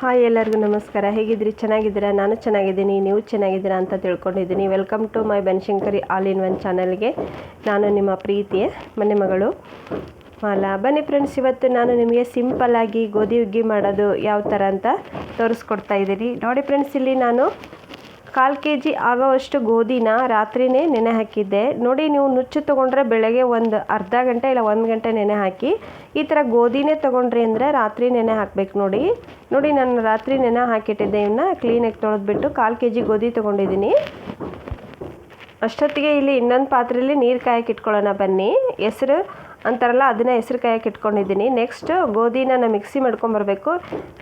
Hi ಎಲ್ಲರಿಗೂ ನಮಸ್ಕಾರ. ಹೇಗಿದ್ದೀರಿ? ಚೆನ್ನಾಗಿದ್ದೀರಾ? ನಾನು ಚೆನ್ನಾಗಿದ್ದೀನಿ. ನೀವು ಚೆನ್ನಾಗಿದ್ದೀರಾ ಅಂತ ತಿಳ್ಕೊಂಡಿದ್ದೀನಿ. Welcome to my Banashankari all in one ಚಾನಲ್ಗೆ ನಾನು ನಿಮ್ಮ ಪ್ರೀತಿಯ ಮನೆ ಮಗಳು ಮಾಲಾ. ಬನ್ನಿ ಫ್ರೆಂಡ್ಸ್ ಇವತ್ತು ನಾನು ನಿಮಗೆ ಸಿಂಪಲ್ಲಾಗಿ ಗೋಧಿ ಹುಗ್ಗಿ ಮಾಡೋದು ಯಾವ ಥರ ಅಂತ ತೋರಿಸ್ಕೊಡ್ತಾ ಇದ್ದೀನಿ. ನೋಡಿ ಫ್ರೆಂಡ್ಸ್ ಇಲ್ಲಿ ನಾನು ಕಾಲು ಕೆ ಜಿ ಆಗೋವಷ್ಟು ಗೋಧಿನ ರಾತ್ರಿನೇ ನೆನೆ ಹಾಕಿದ್ದೆ. ನೋಡಿ, ನೀವು ನುಚ್ಚು ತೊಗೊಂಡ್ರೆ ಬೆಳಗ್ಗೆ ಒಂದು ಅರ್ಧ ಗಂಟೆ ಇಲ್ಲ ಒಂದು ಗಂಟೆ ನೆನೆ ಹಾಕಿ, ಈ ಥರ ಗೋಧಿನೇ ತೊಗೊಂಡ್ರಿ ಅಂದರೆ ರಾತ್ರಿ ನೆನೆ ಹಾಕ್ಬೇಕು ನೋಡಿ. ನೋಡಿ, ನಾನು ರಾತ್ರಿ ನೆನೆ ಹಾಕಿಟ್ಟಿದ್ದೆ ಇವನ್ನ ಕ್ಲೀನಾಗಿ ತೊಳೆದ್ಬಿಟ್ಟು ಕಾಲು ಕೆ ಜಿ ಗೋಧಿ ತೊಗೊಂಡಿದ್ದೀನಿ. ಅಷ್ಟೊತ್ತಿಗೆ ಇಲ್ಲಿ ಇನ್ನೊಂದು ಪಾತ್ರೆಯಲ್ಲಿ ನೀರು ಕಾಯಕ್ಕೆ ಇಟ್ಕೊಳ್ಳೋಣ ಬನ್ನಿ. ಹೆಸರು ಅಂತಾರಲ್ಲ, ಅದನ್ನ ಹೆಸರು ಕಾಯಕ್ಕೆ ಇಟ್ಕೊಂಡಿದ್ದೀನಿ. ನೆಕ್ಸ್ಟ್ ಗೋಧಿನ ನಾನು ಮಿಕ್ಸಿ ಮಾಡ್ಕೊಂಬರ್ಬೇಕು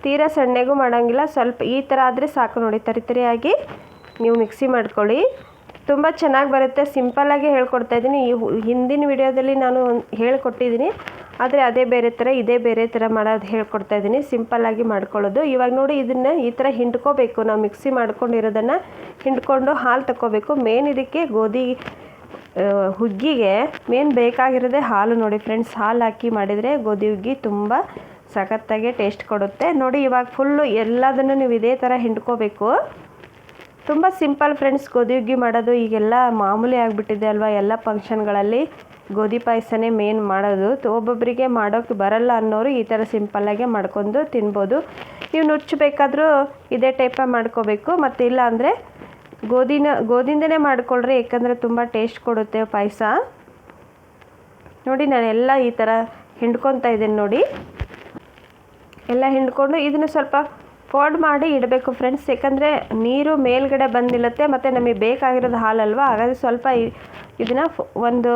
ತೀರಾ ಸಣ್ಣಗೂ ಮಾಡೋಂಗಿಲ್ಲ, ಸ್ವಲ್ಪ ಈ ಥರ ಆದರೆ ಸಾಕು ನೋಡಿ, ತರಿ ತರಿಯಾಗಿ. ನೀವು ಮಿಕ್ಸಿ ಮಾಡ್ಕೊಳ್ಳಿ. ತುಂಬ ಚೆನ್ನಾಗಿ ಬರುತ್ತೆ. ಸಿಂಪಲ್ಲಾಗಿ ಹೇಳ್ಕೊಡ್ತಾ ಇದ್ದೀನಿ. ಈ ಹಿಂದಿನ ವಿಡಿಯೋದಲ್ಲಿ ನಾನು ಹೇಳ್ಕೊಟ್ಟಿದ್ದೀನಿ. ಆದರೆ ಅದೇ ಬೇರೆ ಥರ ಇದೇ ಬೇರೆ ಥರ ಮಾಡೋದು ಹೇಳ್ಕೊಡ್ತಾ ಇದ್ದೀನಿ. ಸಿಂಪಲ್ಲಾಗಿ ಮಾಡ್ಕೊಳ್ಳೋದು. ಇವಾಗ ನೋಡಿ ಇದನ್ನು ಈ ಥರ ಹಿಂಡ್ಕೋಬೇಕು. ನಾವು ಮಿಕ್ಸಿ ಮಾಡ್ಕೊಂಡಿರೋದನ್ನು ಹಿಂಡ್ಕೊಂಡು ಹಾಲು ತಗೋಬೇಕು ಮೇನ್ ಇದಕ್ಕೆ ಗೋಧಿ ಹುಗ್ಗಿಗೆ ಮೇನ್ ಬೇಕಾಗಿರೋದೇ ಹಾಲು ನೋಡಿ ಫ್ರೆಂಡ್ಸ್ ಹಾಲು ಹಾಕಿ ಮಾಡಿದರೆ ಗೋಧಿ, ಹುಗ್ಗಿ ತುಂಬ ಸಖತ್ತಾಗಿ ಟೇಸ್ಟ್ ಕೊಡುತ್ತೆ. ನೋಡಿ ಇವಾಗ ಫುಲ್ಲು ಎಲ್ಲದನ್ನು ನೀವು ಇದೇ ಥರ ಹಿಂಡ್ಕೋಬೇಕು. ತುಂಬ ಸಿಂಪಲ್ ಫ್ರೆಂಡ್ಸ್ ಗೋಧಿ ಹುಗ್ಗಿ ಮಾಡೋದು ಈಗೆಲ್ಲ ಮಾಮೂಲಿ ಆಗಿಬಿಟ್ಟಿದೆ ಅಲ್ವಾ? ಎಲ್ಲ ಫಂಕ್ಷನ್ಗಳಲ್ಲಿ ಗೋಧಿ ಪಾಯಸನೇ ಮೇನ್ ಮಾಡೋದು. ಒಬ್ಬೊಬ್ಬರಿಗೆ ಮಾಡೋಕ್ಕೆ ಬರಲ್ಲ ಅನ್ನೋರು ಈ ಥರ ಸಿಂಪಲ್ಲಾಗೆ ಮಾಡ್ಕೊಂಡು ತಿನ್ಬೋದು. ನೀವು ನುಚ್ಚು ಬೇಕಾದರೂ ಇದೇ ಟೈಪ ಮಾಡ್ಕೋಬೇಕು. ಮತ್ತು ಇಲ್ಲ ಅಂದರೆ ಗೋಧಿನ ಗೋಧಿಂದನೇ ಮಾಡ್ಕೊಳ್ರಿ, ಯಾಕಂದರೆ ತುಂಬ ಟೇಸ್ಟ್ ಕೊಡುತ್ತೆ ಪಾಯಸ. ನೋಡಿ ನಾನೆಲ್ಲ ಈ ಥರ ಹಿಂಡ್ಕೊತಾ ಇದ್ದೀನಿ ನೋಡಿ. ಎಲ್ಲ ಹಿಂಡ್ಕೊಂಡು ಇದನ್ನು ಸ್ವಲ್ಪ ಫೋಲ್ಡ್ ಮಾಡಿ ಇಡಬೇಕು ಫ್ರೆಂಡ್ಸ್ ಯಾಕಂದರೆ ನೀರು ಮೇಲ್ಗಡೆ ಬಂದಿಲ್ಲತ್ತೆ, ಮತ್ತು ನಮಗೆ ಬೇಕಾಗಿರೋದು ಹಾಲಲ್ವಾ? ಹಾಗಾಗಿ ಸ್ವಲ್ಪ ಇದನ್ನು ಒಂದು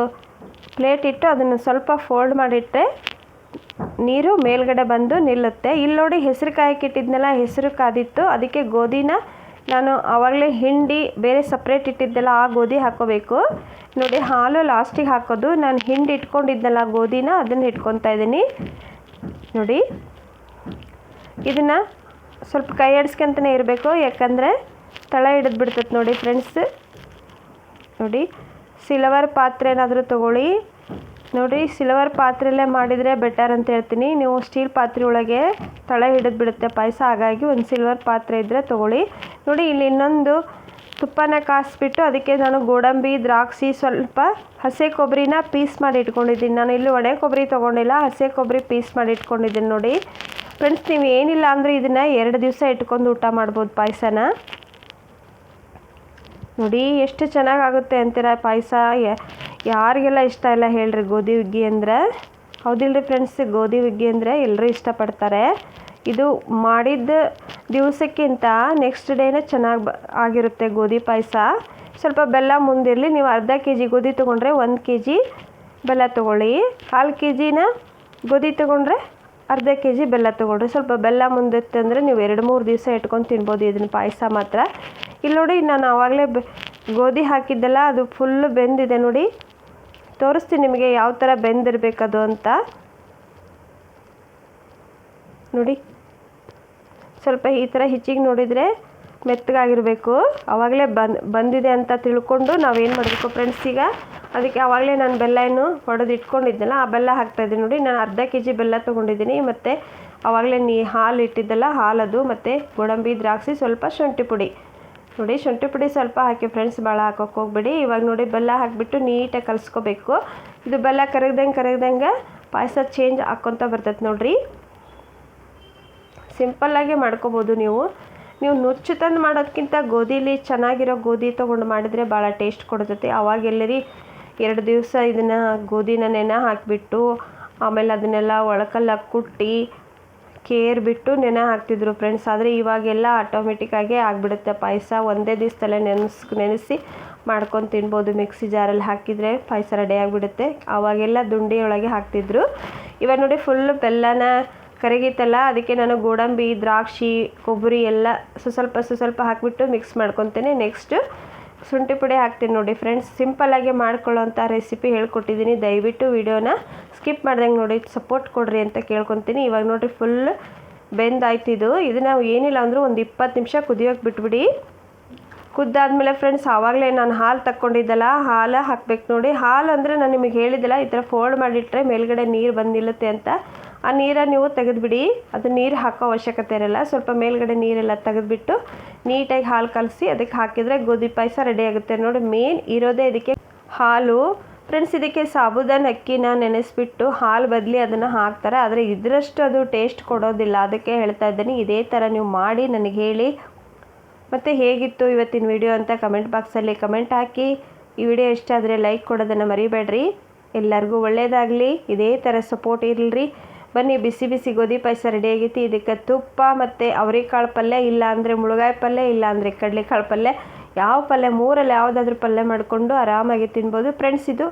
ಪ್ಲೇಟ್ ಇಟ್ಟು ಅದನ್ನು ಸ್ವಲ್ಪ ಫೋಲ್ಡ್ ಮಾಡಿಟ್ಟರೆ ನೀರು ಮೇಲ್ಗಡೆ ಬಂದು ನಿಲ್ಲುತ್ತೆ. ಇಲ್ಲಿ ನೋಡಿ ಹೆಸರು ಕಾಯಕ್ಕೆ ಇಟ್ಟಿದ್ನಲ್ಲ ಹೆಸರು ಕಾದಿತ್ತು. ಅದಕ್ಕೆ ಗೋಧಿನ ನಾನು ಆವಾಗಲೇ ಹಿಂಡಿ, ಬೇರೆ ಸಪ್ರೇಟ್ ಇಟ್ಟಿದ್ದೆಲ್ಲ ಆ ಗೋಧಿ ಹಾಕೋಬೇಕು. ನೋಡಿ ಹಾಲು ಲಾಸ್ಟಿಗೆ ಹಾಕೋದು. ನಾನು ಹಿಂಡಿ ಇಟ್ಕೊಂಡಿದ್ದೆಲ್ಲ ಗೋಧಿನ ಅದನ್ನು ಇಟ್ಕೊತಾ ಇದ್ದೀನಿ. ನೋಡಿ, ಇದನ್ನು ಸ್ವಲ್ಪ ಕೈ ಆಡಿಸ್ಕೊಂತನೇ ಇರಬೇಕು, ಯಾಕಂದರೆ ತಳ ಹಿಡಿದು ಬಿಡ್ತೈತೆ ನೋಡಿ ಫ್ರೆಂಡ್ಸ್ ನೋಡಿ ಸಿಲ್ವರ್ ಪಾತ್ರೆ ಏನಾದರೂ ತೊಗೊಳ್ಳಿ. ನೋಡಿ ಸಿಲ್ವರ್ ಪಾತ್ರೆಯಲ್ಲೇ ಮಾಡಿದರೆ ಬೆಟರ್ ಅಂತ ಹೇಳ್ತೀನಿ. ನೀವು ಸ್ಟೀಲ್ ಪಾತ್ರೆ ಒಳಗೆ ತಳ ಹಿಡಿದು ಬಿಡುತ್ತೆ ಪಾಯಸ, ಹಾಗಾಗಿ ಒಂದು ಸಿಲ್ವರ್ ಪಾತ್ರೆ ಇದ್ದರೆ ತೊಗೊಳ್ಳಿ. ನೋಡಿ, ಇಲ್ಲಿ ಇನ್ನೊಂದು ತುಪ್ಪನ ಕಾಯಿಸ್ಬಿಟ್ಟು ಅದಕ್ಕೆ ನಾನು ಗೋಡಂಬಿ, ದ್ರಾಕ್ಷಿ, ಸ್ವಲ್ಪ ಹಸೆ ಕೊಬ್ಬರಿನ ಪೀಸ್ ಮಾಡಿ ಇಟ್ಕೊಂಡಿದ್ದೀನಿ. ನಾನು ಇಲ್ಲಿ ಒಣೆ ಕೊಬ್ಬರಿ ತೊಗೊಂಡಿಲ್ಲ, ಹಸೆ ಕೊಬ್ಬರಿ ಪೀಸ್ ಮಾಡಿ ಇಟ್ಕೊಂಡಿದ್ದೀನಿ ನೋಡಿ. ಫ್ರೆಂಡ್ಸ್ ನೀವು ಏನಿಲ್ಲ ಅಂದರೆ ಇದನ್ನು ಎರಡು ದಿವಸ ಇಟ್ಕೊಂಡು ಊಟ ಮಾಡ್ಬೋದು ಪಾಯಸನ. ನೋಡಿ, ಎಷ್ಟು ಚೆನ್ನಾಗಾಗುತ್ತೆ ಅಂತೀರ ಪಾಯಸ? ಯಾರಿಗೆಲ್ಲ ಇಷ್ಟ ಇಲ್ಲ ಹೇಳ್ರಿ, ಗೋಧಿ, ಹುಗ್ಗಿ ಅಂದರೆ. ಹೌದಿಲ್ರಿ ಫ್ರೆಂಡ್ಸ್ ಗೋಧಿ, ಹುಗ್ಗಿ ಅಂದರೆ ಎಲ್ಲರೂ ಇಷ್ಟಪಡ್ತಾರೆ. ಇದು ಮಾಡಿದ ದಿವಸಕ್ಕಿಂತ ನೆಕ್ಸ್ಟ್ ಡೇನೇ ಚೆನ್ನಾಗಿ ಬ, ಆಗಿರುತ್ತೆ ಗೋಧಿ ಪಾಯಸ. ಸ್ವಲ್ಪ ಬೆಲ್ಲ ಮುಂದಿರಲಿ, ನೀವು ಅರ್ಧ ಕೆ ಜಿ ಗೋಧಿ ತೊಗೊಂಡ್ರೆ ಒಂದು ಕೆ ಜಿ ಬೆಲ್ಲ ತೊಗೊಳ್ಳಿ. ಕಾಲು ಕೆ ಜಿನ ಗೋಧಿ ತೊಗೊಂಡ್ರೆ ಅರ್ಧ ಕೆ ಜಿ ಬೆಲ್ಲ ತೊಗೊಳ್ರಿ. ಸ್ವಲ್ಪ ಬೆಲ್ಲ ಮುಂದೆತ್ತೆ ಅಂದರೆ ನೀವು ಎರಡು ಮೂರು ದಿವಸ ಇಟ್ಕೊಂಡು ತಿನ್ಬೋದು ಇದನ್ನ ಪಾಯಸ ಮಾತ್ರ. ಇಲ್ಲಿ ನೋಡಿ ನಾನು ಆವಾಗಲೇ ಗೋಧಿ ಹಾಕಿದ್ದೆಲ್ಲ, ಅದು ಫುಲ್ಲು ಬೆಂದಿದೆ ನೋಡಿ. ತೋರಿಸ್ತೀನಿ ನಿಮಗೆ ಯಾವ ಥರ ಬೆಂದಿರಬೇಕದು ಅಂತ. ನೋಡಿ, ಸ್ವಲ್ಪ ಈ ಥರ ಹೆಚ್ಚಿಗೆ ನೋಡಿದರೆ ಮೆತ್ತಗಾಗಿರಬೇಕು. ಆವಾಗಲೇ ಬಂದ್ ಬಂದಿದೆ ಅಂತ ತಿಳ್ಕೊಂಡು ನಾವೇನು ಮಾಡಬೇಕು ಫ್ರೆಂಡ್ಸ್ ಈಗ ಅದಕ್ಕೆ ಆವಾಗಲೇ ನಾನು ಬೆಲ್ಲ ಏನು ಹೊಡೆದು ಇಟ್ಕೊಂಡಿದ್ದೆನಲ್ಲ ಆ ಬೆಲ್ಲ ಹಾಕ್ತಾಯಿದ್ದೀನಿ ನೋಡಿ. ನಾನು ಅರ್ಧ ಕೆ ಜಿ ಬೆಲ್ಲ ತೊಗೊಂಡಿದ್ದೀನಿ. ಮತ್ತು ಆವಾಗಲೇ ನೀ ಹಾಲು ಇಟ್ಟಿದ್ದೆಲ್ಲ ಹಾಲದು, ಮತ್ತು ಗೋಡಂಬಿ, ದ್ರಾಕ್ಷಿ, ಸ್ವಲ್ಪ ಶುಂಠಿ ಪುಡಿ. ನೋಡಿ, ಶುಂಠಿ ಪುಡಿ ಸ್ವಲ್ಪ ಹಾಕಿ ಫ್ರೆಂಡ್ಸ್ ಭಾಳ ಹಾಕೋಕೆ ಹೋಗ್ಬಿಡಿ. ಇವಾಗ ನೋಡಿ, ಬೆಲ್ಲ ಹಾಕಿಬಿಟ್ಟು ನೀಟಾಗಿ ಕಲಿಸ್ಕೋಬೇಕು. ಇದು ಬೆಲ್ಲ ಕರಗ್ದಂಗೆ ಕರಗ್ದಂಗೆ ಪಾಯಸ ಚೇಂಜ್ ಹಾಕ್ಕೊತ ಬರ್ತೈತೆ ನೋಡಿರಿ. ಸಿಂಪಲ್ಲಾಗೆ ಮಾಡ್ಕೋಬೋದು ನೀವು. ನೀವು ನುಚ್ಚು ತಂದು ಮಾಡೋದಕ್ಕಿಂತ ಗೋಧಿಲಿ ಚೆನ್ನಾಗಿರೋ ಗೋಧಿ ತೊಗೊಂಡು ಮಾಡಿದರೆ ಭಾಳ ಟೇಸ್ಟ್ ಕೊಡ್ತೈತಿ. ಅವಾಗ ಎಲ್ಲರಿ ಎರಡು ದಿವಸ ಇದನ್ನು ಗೋಧಿನ ನೆನೆ ಹಾಕಿಬಿಟ್ಟು, ಆಮೇಲೆ ಅದನ್ನೆಲ್ಲ ಒಳಕಲ್ಲ ಕುಟ್ಟಿ, ಕೇರ್ ಬಿಟ್ಟು ನೆನೆ ಹಾಕ್ತಿದ್ರು ಫ್ರೆಂಡ್ಸ್ ಆದರೆ ಇವಾಗೆಲ್ಲ ಆಟೋಮೆಟಿಕ್ಕಾಗಿ ಆಗಿಬಿಡುತ್ತೆ. ಪಾಯಸ ಒಂದೇ ದಿವಸದಲ್ಲೇ ನೆನೆಸ್, ನೆನೆಸಿ ಮಾಡ್ಕೊಂಡು ತಿನ್ಬೋದು. ಮಿಕ್ಸಿ ಜಾರಲ್ಲಿ ಹಾಕಿದರೆ ಪಾಯಸ ರೆಡಿ ಆಗಿಬಿಡುತ್ತೆ. ಆವಾಗೆಲ್ಲ ದುಂಡಿಯೊಳಗೆ ಹಾಕ್ತಿದ್ರು. ಇವಾಗ ನೋಡಿ ಫುಲ್ ಬೆಲ್ಲನ ಕರಗಿತ್ತಲ್ಲ, ಅದಕ್ಕೆ ನಾನು ಗೋಡಂಬಿ, ದ್ರಾಕ್ಷಿ, ಕೊಬ್ಬರಿ ಎಲ್ಲ ಸ್ವಲ್ಪ ಸ್ವಲ್ಪ ಹಾಕಿಬಿಟ್ಟು ಮಿಕ್ಸ್ ಮಾಡ್ಕೊತೇನೆ. ನೆಕ್ಸ್ಟ್ ಶುಂಠಿ ಪುಡಿ ಹಾಕ್ತೀನಿ ನೋಡಿ ಫ್ರೆಂಡ್ಸ್ ಸಿಂಪಲ್ಲಾಗಿ ಮಾಡ್ಕೊಳ್ಳೋಂಥ ರೆಸಿಪಿ ಹೇಳ್ಕೊಟ್ಟಿದ್ದೀನಿ. ದಯವಿಟ್ಟು ವಿಡಿಯೋನ ಸ್ಕಿಪ್ ಮಾಡ್ದಂಗೆ ನೋಡಿ ಸಪೋರ್ಟ್ ಕೊಡ್ರಿ ಅಂತ ಕೇಳ್ಕೊತೀನಿ. ಇವಾಗ ನೋಡಿರಿ ಫುಲ್ ಬೆಂದಾಯ್ತು ಇದು. ಇದು ನಾವು ಏನಿಲ್ಲ ಅಂದರೂ ಒಂದು ಇಪ್ಪತ್ತು ನಿಮಿಷ ಕುದಿಯೋಕೆ ಬಿಟ್ಬಿಡಿ. ಕುದ್ದಾದ್ಮೇಲೆ ಫ್ರೆಂಡ್ಸ್ ಆವಾಗಲೇ ನಾನು ಹಾಲು ತಕ್ಕೊಂಡಿದ್ದಲ್ಲ, ಹಾಲು ಹಾಕ್ಬೇಕು ನೋಡಿ. ಹಾಲು ಅಂದರೆ ನಾನು ನಿಮಗೆ ಹೇಳಿದ್ದಲ್ಲ ಈ ಥರ ಫೋಲ್ಡ್ ಮಾಡಿಟ್ಟರೆ ಮೇಲ್ಗಡೆ ನೀರು ಬಂದು ಅಂತ ಆ ನೀರನ್ನು ನೀವು ತೆಗೆದುಬಿಡಿ. ಅದು ನೀರು ಹಾಕೋ ಅವಶ್ಯಕತೆ ಇರಲ್ಲ. ಸ್ವಲ್ಪ ಮೇಲ್ಗಡೆ ನೀರೆಲ್ಲ ತೆಗೆದುಬಿಟ್ಟು ನೀಟಾಗಿ ಹಾಲು ಕಲಸಿ ಅದಕ್ಕೆ ಹಾಕಿದರೆ ಗೋಧಿ ಪಾಯಸ ರೆಡಿ ಆಗುತ್ತೆ. ನೋಡಿ ಮೇನ್ ಇರೋದೇ ಇದಕ್ಕೆ ಹಾಲು. ಫ್ರೆಂಡ್ಸ್ ಇದಕ್ಕೆ ಸಾಬುದಾನ, ಅಕ್ಕಿನ ನೆನೆಸ್ಬಿಟ್ಟು ಹಾಲು ಬದಲಿ ಅದನ್ನು ಹಾಕ್ತಾರೆ. ಆದರೆ ಇದರಷ್ಟು ಅದು ಟೇಸ್ಟ್ ಕೊಡೋದಿಲ್ಲ. ಅದಕ್ಕೆ ಹೇಳ್ತಾ ಇದ್ದೀನಿ, ಇದೇ ಥರ ನೀವು ಮಾಡಿ ನನಗೆ ಹೇಳಿ. ಮತ್ತು ಹೇಗಿತ್ತು ಇವತ್ತಿನ ವಿಡಿಯೋ ಅಂತ ಕಮೆಂಟ್ ಬಾಕ್ಸಲ್ಲಿ ಕಮೆಂಟ್ ಹಾಕಿ. ಈ ವಿಡಿಯೋ ಇಷ್ಟ ಆದರೆ ಲೈಕ್ ಕೊಡೋದನ್ನು ಮರಿಬೇಡ್ರಿ. ಎಲ್ಲರಿಗೂ ಒಳ್ಳೆಯದಾಗಲಿ ಇದೇ ಥರ ಸಪೋರ್ಟ್ ಇರಲಿ ಬನ್ನಿ, ಬಿಸಿ ಬಿಸಿ ಗೋಧಿ ಪಾಯಸ ರೆಡಿ ಆಗೈತಿ. ಇದಕ್ಕೆ ತುಪ್ಪ ಮತ್ತು ಅವರೆಕಾಳು ಪಲ್ಯ ಇಲ್ಲ ಅಂದರೆ ಮುಳುಗಾಯಿ ಪಲ್ಯ, ಇಲ್ಲ ಅಂದರೆ ಕಡಲೆಕಾಳು ಪಲ್ಯ. ಯಾವ ಪಲ್ಯ, ಮೂರಲ್ಲಿ ಯಾವುದಾದ್ರೂ ಪಲ್ಯ ಮಾಡಿಕೊಂಡು ಆರಾಮಾಗಿ ತಿನ್ಬೋದು. ಫ್ರೆಂಡ್ಸ್ ಇದು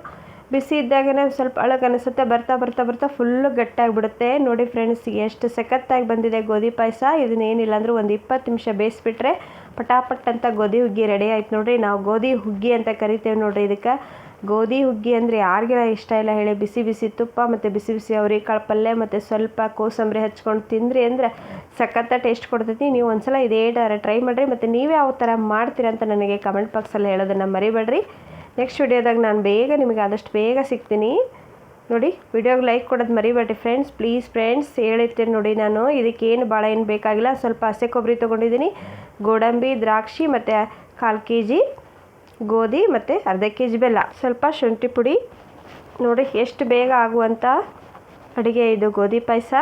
ಬಿಸಿ ಇದ್ದಾಗನೇ ಸ್ವಲ್ಪ ಅಳಗೆ ಅನಿಸುತ್ತೆ. ಬರ್ತಾ ಬರ್ತಾ ಬರ್ತಾ ಫುಲ್ಲು ಗಟ್ಟಿಯಾಗಿಬಿಡುತ್ತೆ ನೋಡಿ ಫ್ರೆಂಡ್ಸ್ ಎಷ್ಟು ಸಖತ್ತಾಗಿ ಬಂದಿದೆ ಗೋಧಿ ಪಾಯಸ. ಇದನ್ನೇನಿಲ್ಲ ಅಂದ್ರೆ ಒಂದು ಇಪ್ಪತ್ತು ನಿಮಿಷ ಬೇಯಿಸ್ಬಿಟ್ರೆ ಪಟಾಪಟ್ ಅಂತ ಗೋಧಿ ಹುಗ್ಗಿ ರೆಡಿ ಆಯ್ತು ನೋಡಿರಿ. ನಾವು ಗೋಧಿ ಹುಗ್ಗಿ ಅಂತ ಕರಿತೇವೆ ನೋಡಿರಿ ಇದಕ್ಕೆ. ಗೋಧಿ ಹುಗ್ಗಿ ಅಂದರೆ ಯಾರಿಗೆಲ್ಲ ಇಷ್ಟ ಇಲ್ಲ ಹೇಳಿ ಬಿಸಿ ಬಿಸಿ ತುಪ್ಪ ಮತ್ತು ಬಿಸಿ ಬಿಸಿ ಅವರೆಕಾಳು ಪಲ್ಯ ಮತ್ತು ಸ್ವಲ್ಪ ಕೋಸಂಬರಿ ಹಚ್ಕೊಂಡು ತಿಂದ್ರಿ ಅಂದರೆ ಸಖತ್ತ ಟೇಸ್ಟ್ ಕೊಡ್ತೈತಿ. ನೀವು ಒಂದ್ಸಲ ಇದೇ ಥರ ಟ್ರೈ ಮಾಡಿರಿ ಮತ್ತು ನೀವೇ ಯಾವ ಥರ ಮಾಡ್ತೀರಾ ಅಂತ ನನಗೆ ಕಮೆಂಟ್ ಬಾಕ್ಸಲ್ಲಿ ಹೇಳೋದನ್ನು ಮರಿಬೇಡ್ರಿ. ನೆಕ್ಸ್ಟ್ ವಿಡಿಯೋದಾಗ ನಾನು ಬೇಗ ನಿಮಗೆ ಆದಷ್ಟು ಬೇಗ ಸಿಗ್ತೀನಿ. ನೋಡಿ ವಿಡಿಯೋಗೆ ಲೈಕ್ ಕೊಡೋದು ಮರಿಬೇಡ್ರಿ ಫ್ರೆಂಡ್ಸ್ ಪ್ಲೀಸ್ ಫ್ರೆಂಡ್ಸ್ ಹೇಳಿರ್ತೀನಿ ನೋಡಿ ನಾನು. ಇದಕ್ಕೇನು ಭಾಳ ಏನು ಬೇಕಾಗಿಲ್ಲ. ಸ್ವಲ್ಪ ಹಸೆ ಕೊಬ್ಬರಿ ತೊಗೊಂಡಿದ್ದೀನಿ. ಗೋಡಂಬಿ, ದ್ರಾಕ್ಷಿ ಮತ್ತು ಕಾಲು ಕೆ ಜಿ ಗೋಧಿ ಮತ್ತು ಅರ್ಧ ಕೆ ಜಿ ಬೆಲ್ಲ. ಸ್ವಲ್ಪ ಶುಂಠಿ ಪುಡಿ. ನೋಡಿ ಎಷ್ಟು ಬೇಗ ಆಗುವಂಥ ಅಡುಗೆ ಇದು ಗೋಧಿ ಪಾಯಸ.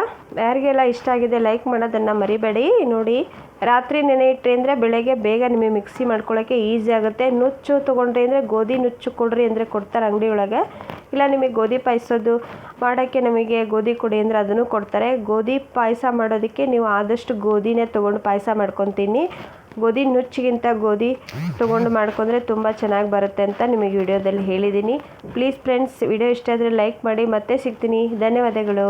ಯಾರಿಗೆಲ್ಲ ಇಷ್ಟ ಆಗಿದೆ ಲೈಕ್ ಮಾಡೋದನ್ನು ಮರಿಬೇಡಿ. ನೋಡಿ ರಾತ್ರಿ ನೆನೆ ಇಟ್ಟರೆ ಅಂದರೆ ಬೆಳಗ್ಗೆ ಬೇಗ ನಿಮಗೆ ಮಿಕ್ಸಿ ಮಾಡ್ಕೊಳ್ಳೋಕ್ಕೆ ಈಸಿ ಆಗುತ್ತೆ. ನುಚ್ಚು ತೊಗೊಂಡ್ರಿ ಅಂದರೆ ಗೋಧಿ ನುಚ್ಚು ಕೊಡ್ರಿ ಅಂದರೆ ಕೊಡ್ತಾರೆ ಅಂಗಡಿ ಒಳಗೆ ಇಲ್ಲ ನಿಮಗೆ ಗೋಧಿ ಪಾಯಸದ್ದು ಮಾಡೋಕ್ಕೆ ನಮಗೆ ಗೋಧಿ ಕೊಡಿ ಅಂದರೆ ಅದನ್ನು ಕೊಡ್ತಾರೆ. ಗೋಧಿ ಪಾಯಸ ಮಾಡೋದಕ್ಕೆ ನೀವು ಆದಷ್ಟು ಗೋಧಿನೇ ತೊಗೊಂಡು ಪಾಯಸ ಮಾಡ್ಕೊತೀನಿ. ಗೋಧಿ ನುಚ್ಚಿಗಿಂತ ಗೋಧಿ ತೊಗೊಂಡು ಮಾಡ್ಕೊಂಡ್ರೆ ತುಂಬ ಚೆನ್ನಾಗಿ ಬರುತ್ತೆ ಅಂತ ನಿಮಗೆ ವಿಡಿಯೋದಲ್ಲಿ ಹೇಳಿದ್ದೀನಿ. ಪ್ಲೀಸ್ ಫ್ರೆಂಡ್ಸ್, ವಿಡಿಯೋ ಇಷ್ಟ ಆದರೆ ಲೈಕ್ ಮಾಡಿ ಮತ್ತೆ ಸಿಗ್ತೀನಿ. ಧನ್ಯವಾದಗಳು.